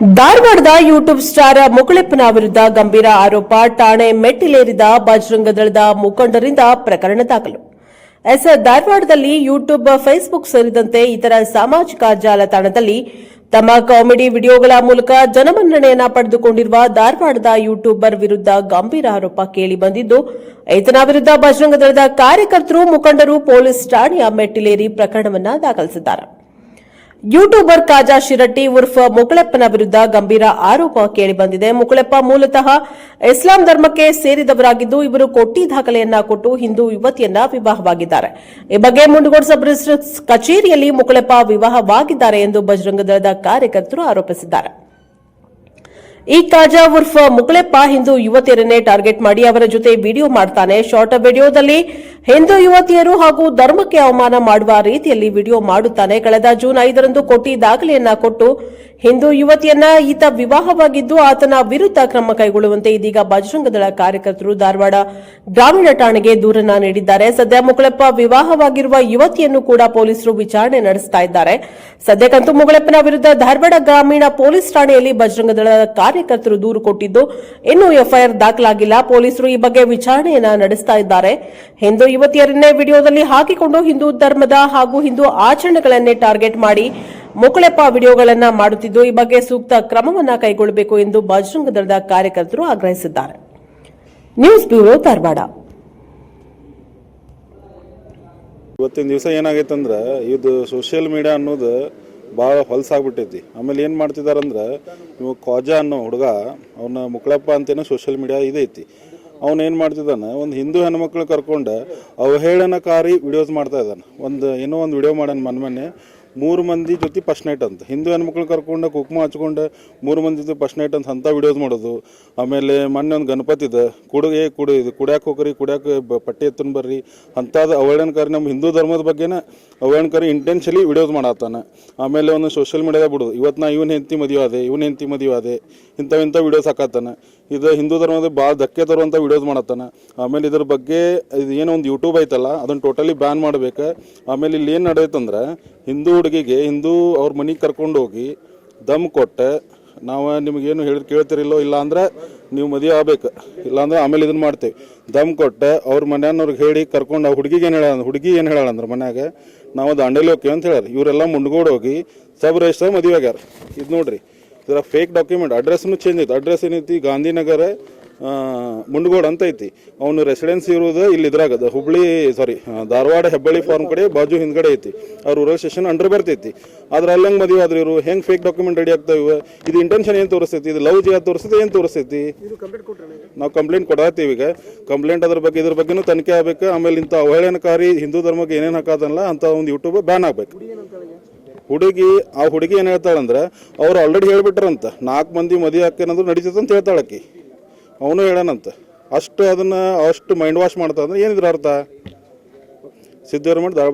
ಧಾರವಾಡದ YouTube star ಮುಕುಳೆಪ್ಪನ ವಿರುದ್ಧ ಗಂಭೀರ ಆರೋಪ ಠಾಣೆ ಮೆಟ್ಟಿಲೇರಿದ ಬಜರಂಗ ದಳದ ಮುಖಂಡರಿಂದ ಪ್ರಕರಣ ದಾಖಲು. ಎಸ್, ಧಾರವಾಡದಲ್ಲಿ ಯೂಟ್ಯೂಬ್, ಫೇಸ್ಬುಕ್ ಸೇರಿದಂತೆ ಇತರ ಸಾಮಾಜಿಕ ಜಾಲತಾಣದಲ್ಲಿ ತಮ್ಮ ಕಾಮಿಡಿ ವಿಡಿಯೋಗಳ ಮೂಲಕ ಜನಮನ್ನಣೆಯನ್ನ ಪಡೆದುಕೊಂಡಿರುವ ಧಾರವಾಡದ ಯೂಟ್ಯೂಬರ್ ವಿರುದ್ಧ ಗಂಭೀರ ಆರೋಪ ಕೇಳಿ ಬಂದಿದ್ದು, ಈತನ ವಿರುದ್ಧ ಬಜರಂಗ ದಳದ ಕಾರ್ಯಕರ್ತರು, ಮುಖಂಡರು, ಪೊಲೀಸ್ ಠಾಣೆಯ ಮೆಟ್ಟಿಲೇರಿ ಪ್ರಕರಣವನ್ನು ದಾಖಲಿಸಿದ್ದಾರೆ. ಯೂಟ್ಯೂಬರ್ ಕಾಜಾ ಶಿರಟ್ಟಿ ಉರ್ಫ್ ಮುಕುಳೆಪ್ಪನ ವಿರುದ್ಧ ಗಂಭೀರ ಆರೋಪ ಕೇಳಿಬಂದಿದೆ ಮುಕುಳೆಪ್ಪ ಮೂಲತಃ ಇಸ್ಲಾಂ ಧರ್ಮಕ್ಕೆ ಸೇರಿದವರಾಗಿದ್ದು, ಇವರು ಕೊಟ್ಟಿ ದಾಖಲೆಯನ್ನ ಕೊಟ್ಟು ಹಿಂದೂ ಯುವತಿಯನ್ನ ವಿವಾಹವಾಗಿದ್ದಾರೆ. ಈ ಬಗ್ಗೆ ಮುಂಡಗೋಡ್ ಸಬ್ ಕಚೇರಿಯಲ್ಲಿ ಮುಕುಳೆಪ್ಪ ವಿವಾಹವಾಗಿದ್ದಾರೆ ಎಂದು ಬಜರಂಗದಳದ ಕಾರ್ಯಕರ್ತರು ಆರೋಪಿಸಿದ್ದಾರೆ. ಈ ಕಾಜಾ ಉರ್ಫ್ ಮುಗಳೆಪ್ಪ ಹಿಂದೂ ಯುವತಿಯರನ್ನೇ ಟಾರ್ಗೆಟ್ ಮಾಡಿ ಅವರ ಜೊತೆ ವಿಡಿಯೋ ಮಾಡ್ತಾನೆ. ಶಾರ್ಟ್ ವಿಡಿಯೋದಲ್ಲಿ ಹಿಂದೂ ಯುವತಿಯರು ಹಾಗೂ ಧರ್ಮಕ್ಕೆ ಅವಮಾನ ಮಾಡುವ ರೀತಿಯಲ್ಲಿ ವಿಡಿಯೋ ಮಾಡುತ್ತಾನೆ. ಕಳೆದ ಜೂನ್ ಐದರಂದು ಕೊಟ್ಟಿ ದಾಖಲೆಯನ್ನ ಕೊಟ್ಟು ಹಿಂದೂ ಯುವತಿಯನ್ನ ಈತ ವಿವಾಹವಾಗಿದ್ದು ಆತನ ವಿರುದ್ಧ ಕ್ರಮ ಕೈಗೊಳ್ಳುವಂತೆ ಇದೀಗ ಬಜರಂಗದಳ ಕಾರ್ಯಕರ್ತರು ಧಾರವಾಡ ಗ್ರಾಮೀಣ ಠಾಣೆಗೆ ದೂರನ್ನ ನೀಡಿದ್ದಾರೆ. ಸದ್ಯ ಮುಗಳಪ್ಪ ವಿವಾಹವಾಗಿರುವ ಯುವತಿಯನ್ನು ಕೂಡ ಪೊಲೀಸರು ವಿಚಾರಣೆ ನಡೆಸ್ತಾ ಇದ್ದಾರೆ. ಸದ್ಯಕ್ಕಂತೂ ಮುಗಳಪ್ಪನ ವಿರುದ್ಧ ಧಾರವಾಡ ಗ್ರಾಮೀಣ ಪೊಲೀಸ್ ಠಾಣೆಯಲ್ಲಿ ಬಜರಂಗದಳ ಕಾರ್ಯಕರ್ತರು ದೂರು ಕೊಟ್ಟಿದ್ದು, ಇನ್ನೂ ಎಫ್ಐಆರ್ ದಾಖಲಾಗಿಲ್ಲ. ಪೊಲೀಸರು ಈ ಬಗ್ಗೆ ವಿಚಾರಣೆಯನ್ನ ನಡೆಸ್ತಾ ಇದ್ದಾರೆ. ಹಿಂದೂ ಯುವತಿಯರನ್ನೇ ವಿಡಿಯೋದಲ್ಲಿ ಹಾಕಿಕೊಂಡು ಹಿಂದೂ ಧರ್ಮದ ಹಾಗೂ ಹಿಂದೂ ಆಚರಣೆಗಳನ್ನೇ ಟಾರ್ಗೆಟ್ ಮಾಡಿ ಮುಕುಳೆಪ್ಪ ವಿಡಿಯೋಗಳನ್ನು ಮಾಡುತ್ತಿದ್ದು, ಈ ಬಗ್ಗೆ ಸೂಕ್ತ ಕ್ರಮವನ್ನ ಕೈಗೊಳ್ಳಬೇಕು ಎಂದು ಬಜರಂಗ ದಳದ ಕಾರ್ಯಕರ್ತರು ಆಗ್ರಹಿಸಿದ್ದಾರೆ. News bureau Dharwad. ಇವತ್ತಿನ ದಿವಸ ಏನಾಗೈತೆ ಅಂದ್ರೆ ಇದು ಸೋಷಿಯಲ್ ಮೀಡಿಯಾ ಅನ್ನೋದು ಭಾಳ ಹೊಲಸಾಗ್ಬಿಟ್ಟೈತಿ ಆಮೇಲೆ ಏನು ಮಾಡ್ತಿದಾರಂದ್ರೆ, ಇವು ಕ್ವಾಜಾ ಅನ್ನೋ ಹುಡುಗ, ಅವನ ಮುಕ್ಳಪ್ಪ ಅಂತೇನೋ ಸೋಷಿಯಲ್ ಮೀಡಿಯಾ ಇದೈತಿ. ಅವನು ಏನು ಮಾಡ್ತಿದ್ದಾನೆ ಒಂದು ಹಿಂದೂ ಹೆಣ್ಮಕ್ಳು ಕರ್ಕೊಂಡು ಅವಹೇಳನಕಾರಿ ವಿಡಿಯೋಸ್ ಮಾಡ್ತಾ ಇದ್ದಾನೆ ಒಂದು, ಏನೋ ಒಂದು ವಿಡಿಯೋ ಮಾಡ್ಯಾನ ಮನ್ ಮೊನ್ನೆ ಮೂರು ಮಂದಿ ಜೊತೆ ಫಸ್ಟ್ ನೈಟ್ ಅಂತ. ಹಿಂದೂ ಹೆಣ್ಮಕ್ಳು ಕರ್ಕೊಂಡು ಕುಕ್ಮ ಹಚ್ಕೊಂಡು ಮೂರು ಮಂದಿ ಜೊತೆ ಫಸ್ಟ್ ನೈಟ್ ಅಂತ ಅಂಥ ವಿಡಿಯೋಸ್ ಮಾಡೋದು. ಆಮೇಲೆ ಮೊನ್ನೆ ಒಂದು ಗಣಪತಿ ಇದೆ. ಕುಡುಗೆ ಕುಡಿ ಇದು, ಕುಡ್ಯಾಕೆ ಹೋಗ್ರಿ, ಕುಡ್ಯಾಕ ಬ- ಪಟ್ಟಿ ಎತ್ತನ್ ಬರ್ರಿ. ಅಂಥದ್ದು ಅವಹೇಳನಕಾರಿ ನಮ್ಮ ಹಿಂದೂ ಧರ್ಮದ ಬಗ್ಗೆನ ಅವಹೇಳನಕಾರಿ ಇಂಟೆನ್ಷಲಿ ವಿಡಿಯೋಸ್ ಮಾಡತ್ತಾನ. ಆಮೇಲೆ ಒಂದು ಸೋಷಿಯಲ್ ಮೀಡಿಯಾದಾಗ ಬಿಡೋದು. ಇವತ್ತು ನಾ ಇವನ್ ಹೆಂಡತಿ ಮದುವೆ ಆದೆ, ಇವನ್ ಹೆಂಡತಿ ಮದುವೆ ಆದೆ, ಇಂಥವು ಇಂಥ ವಿಡಿಯೋಸ್ ಹಾಕತ್ತಾನ. ಇದು ಹಿಂದೂ ಧರ್ಮದ ಭಾಳ ಧಕ್ಕೆ ತರುವಂಥ ವಿಡಿಯೋಸ್ ಮಾಡತ್ತಾನ. ಆಮೇಲೆ ಇದ್ರ ಬಗ್ಗೆ ಇದು ಏನೋ ಒಂದು ಯೂಟ್ಯೂಬ್ ಐತಲ್ಲ, ಅದನ್ನು ಟೋಟಲಿ ಬ್ಯಾನ್ ಮಾಡಬೇಕು. ಆಮೇಲೆ ಇಲ್ಲಿ ಏನು ನಡೆಯುತ್ತಂದ್ರೆ ಹಿಂದೂ ಹುಡುಗಿಗೆ, ಹಿಂದೂ ಅವ್ರ ಮನೆಗೆ ಕರ್ಕೊಂಡು ಹೋಗಿ ದಮ್ ಕೊಟ್ಟೆ. ನಾವು ನಿಮಗೇನು ಹೇಳಿ ಕೇಳ್ತಿರಿಲ್ಲೋ ಇಲ್ಲ ಅಂದ್ರೆ ನೀವು ಮದುವೆ ಆಗ್ಬೇಕು. ಇಲ್ಲಾಂದ್ರೆ ಆಮೇಲೆ ಇದನ್ನ ಮಾಡ್ತೇವೆ. ದಮ್ ಕೊಟ್ಟೆ, ಅವ್ರ ಮನೆಯವ್ರಿಗೆ ಹೇಳಿ ಕರ್ಕೊಂಡು ಆ ಹುಡುಗಿಗೆ ಏನು ಹೇಳ ಹುಡುಗಿ ಏನು ಹೇಳ ಅಂದ್ರೆ ಮನ್ಯಾಗ, ನಾವು ದಾಂಡೇಲಿ ಹೋಗ್ತೀವಿ ಅಂತ ಹೇಳ್ಯಾರ ಇವರೆಲ್ಲ ಮುಂಡ್ಗೋಡ್ ಹೋಗಿ ಸಬ್ ರಿಜಿಸ್ಟರ್ ಮದುವೆ ಆಗ್ಯಾರ. ಇದು ನೋಡ್ರಿ, ಇದರ ಫೇಕ್ ಡಾಕ್ಯುಮೆಂಟ್ ಅಡ್ರೆಸ್ನು ಚೇಂಜ್ ಐತಿ ಅಡ್ರೆಸ್ ಏನೈತಿ? ಗಾಂಧಿನಗರ ಮುಂಡಗೋಡ್ ಅಂತ ಐತಿ. ಅವನು ರೆಸಿಡೆನ್ಸ್ ಇರೋದು ಇಲ್ಲಿ ಇದ್ರಾಗ ಅದ ಹುಬ್ಳಿ ಸಾರಿ ಧಾರವಾಡ ಹೆಬ್ಬಳ್ಳಿ ಫಾರ್ಮ್ ಕಡೆ ಬಾಜು ಹಿಂದ್ಗಡೆ ಐತಿ. ಆ ರೂರಲ್ ಸ್ಟೇಷನ್ ಅಂಡರ್ ಬರ್ತೈತಿ ಆದ್ರೆ ಅಲ್ಲಿ ಹೆಂಗ್ ಮದುವೆ ಆದ್ರೆ ಇವರು? ಹೆಂಗ್ ಫೇಕ್ ಡಾಕ್ಯುಮೆಂಟ್ ರೆಡಿ ಆಗ್ತಾವ ಇದು ಇಂಟೆನ್ಷನ್ ಏನ್ ತೋರಿಸ್ತೈತಿ? ಇದು ಲವ್ ಜಿಯಾ ತೋರಿಸ್ತೈತಿ ಏನ್ ತೋರಿಸ್ತೈತಿ? ನಾವು ಕಂಪ್ಲೇಂಟ್ ಕೊಡತ್ತೀವಿ ಈಗ. ಕಂಪ್ಲೇಂಟ್ ಅದ್ರ ಬಗ್ಗೆ ಇದ್ರ ಬಗ್ಗೆನೂ ತನಿಖೆ ಆಗ್ಬೇಕು. ಆಮೇಲೆ ಇಂಥ ಅವಹೇಳನಕಾರಿ ಹಿಂದೂ ಧರ್ಮಕ್ಕೆ ಏನೇನು ಹಾಕೋದಲ್ಲ ಅಂತ ಒಂದು ಯೂಟ್ಯೂಬ್ ಬ್ಯಾನ್ ಆಗ್ಬೇಕು. ಹುಡುಗಿ ಆ ಹುಡುಗಿ ಏನು ಹೇಳ್ತಾಳಂದ್ರೆ ಅವ್ರು ಆಲ್ರೆಡಿ ಹೇಳ್ಬಿಟ್ರಂತ. ನಾಲ್ಕು ಮಂದಿ ಮದುವೆ ಹಾಕೇನಂದ್ರೆ ನಡೀತೈತೆ ಅಂತ ಹೇಳ್ತಾಳಕಿ ಅವನು ಹೇಳನಂತ. ಅಷ್ಟು ಅದನ್ನ ಅಷ್ಟು ಮೈಂಡ್ ವಾಶ್ ಮಾಡ್ತಾ ಅಂದ್ರೆ ಏನಿದ್ರ ಅರ್ಥ? ಸಿದ್ದರಾಮಯ್ಯ ಧಾರವಾಡ